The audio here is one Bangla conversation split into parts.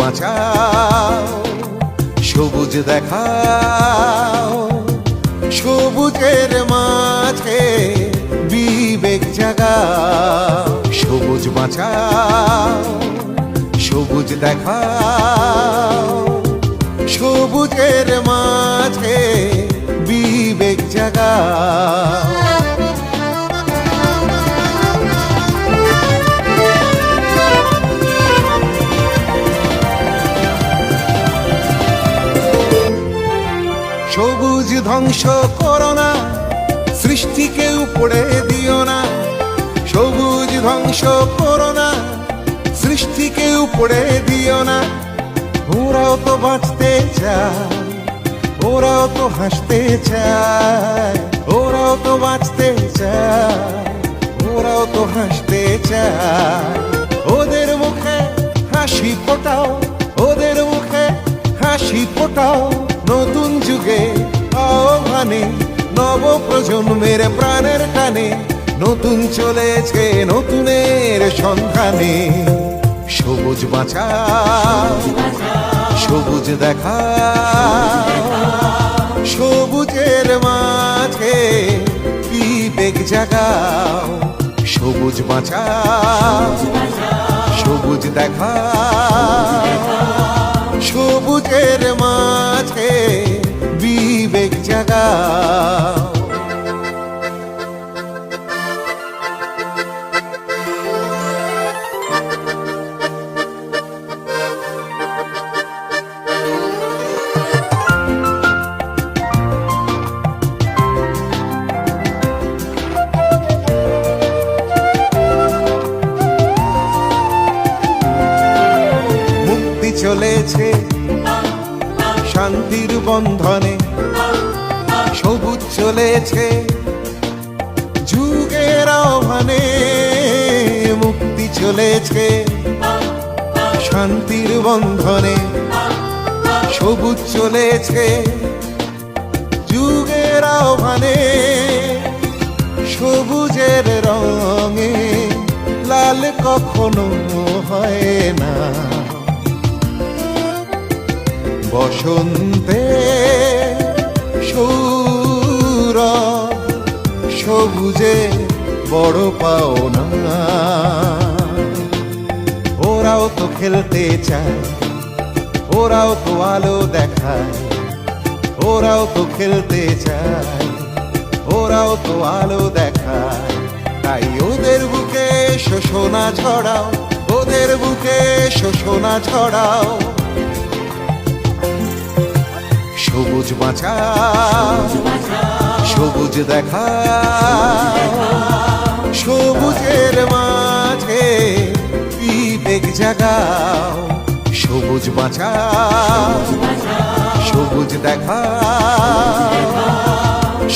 বাঁচাও, সবুজ দেখাও, সবুজের মাঝে বিবেক জাগাও, সবুজ বাঁচাও, সবুজ দেখাও, সবুজের মাঝে বিবেক জাগাও। ধ্বংস করো না সৃষ্টিকে উপড়ে দিও না, সবুজ ধ্বংস করো না সৃষ্টিকে উপড়ে দিও না। ওরাও তো বাঁচতে চায়, ওরাও তো হাসতে চায়, ওরাও তো বাঁচতে চায়, ওরাও তো হাসতে চায়। ওদের মুখে হাসি ফোটাও, ওদের মুখে হাসি ফোটাও, নতুন যুগে আহ্বানে নব প্রজন্মের প্রাণের টানে, নতুন চলেছে নতুনের সন্ধানে। সবুজ বাঁচা সবুজ দেখা, সবুজের মাঝে বিবেক জাগাও? সবুজ বাঁচা সবুজ দেখা, সবুজের মাঝে চলেছে। শান্তির বন্ধনে সবুজ চলেছে। যুগের আহ্বানে মুক্তি চলেছে। শান্তির বন্ধনে সবুজ চলেছে। যুগের আহ্বানে সবুজের রঙে লাল কখনো হয় না। বসন্তে সৌর সবুজে বড় পাওনা। ওরাও তো খেলতে চায়, ওরাও তো আলো দেখায়, ওরাও তো খেলতে চায়, ওরাও তো আলো দেখায়। তাই ওদের বুকে শোষণা ছড়াও, ওদের বুকে শোষণা ছড়াও। সবুজ বাঁচা সবুজ দেখা, সবুজের মাঝে বিবেক জাগাও, সবুজ বাঁচা সবুজ দেখা,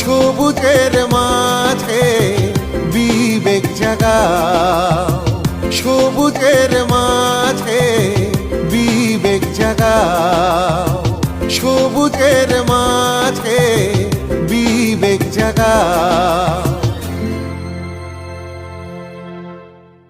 সবুজের মাঝে বিবেক জাগাও, সবুজের রাগের মাঝে বিবেক জাগা।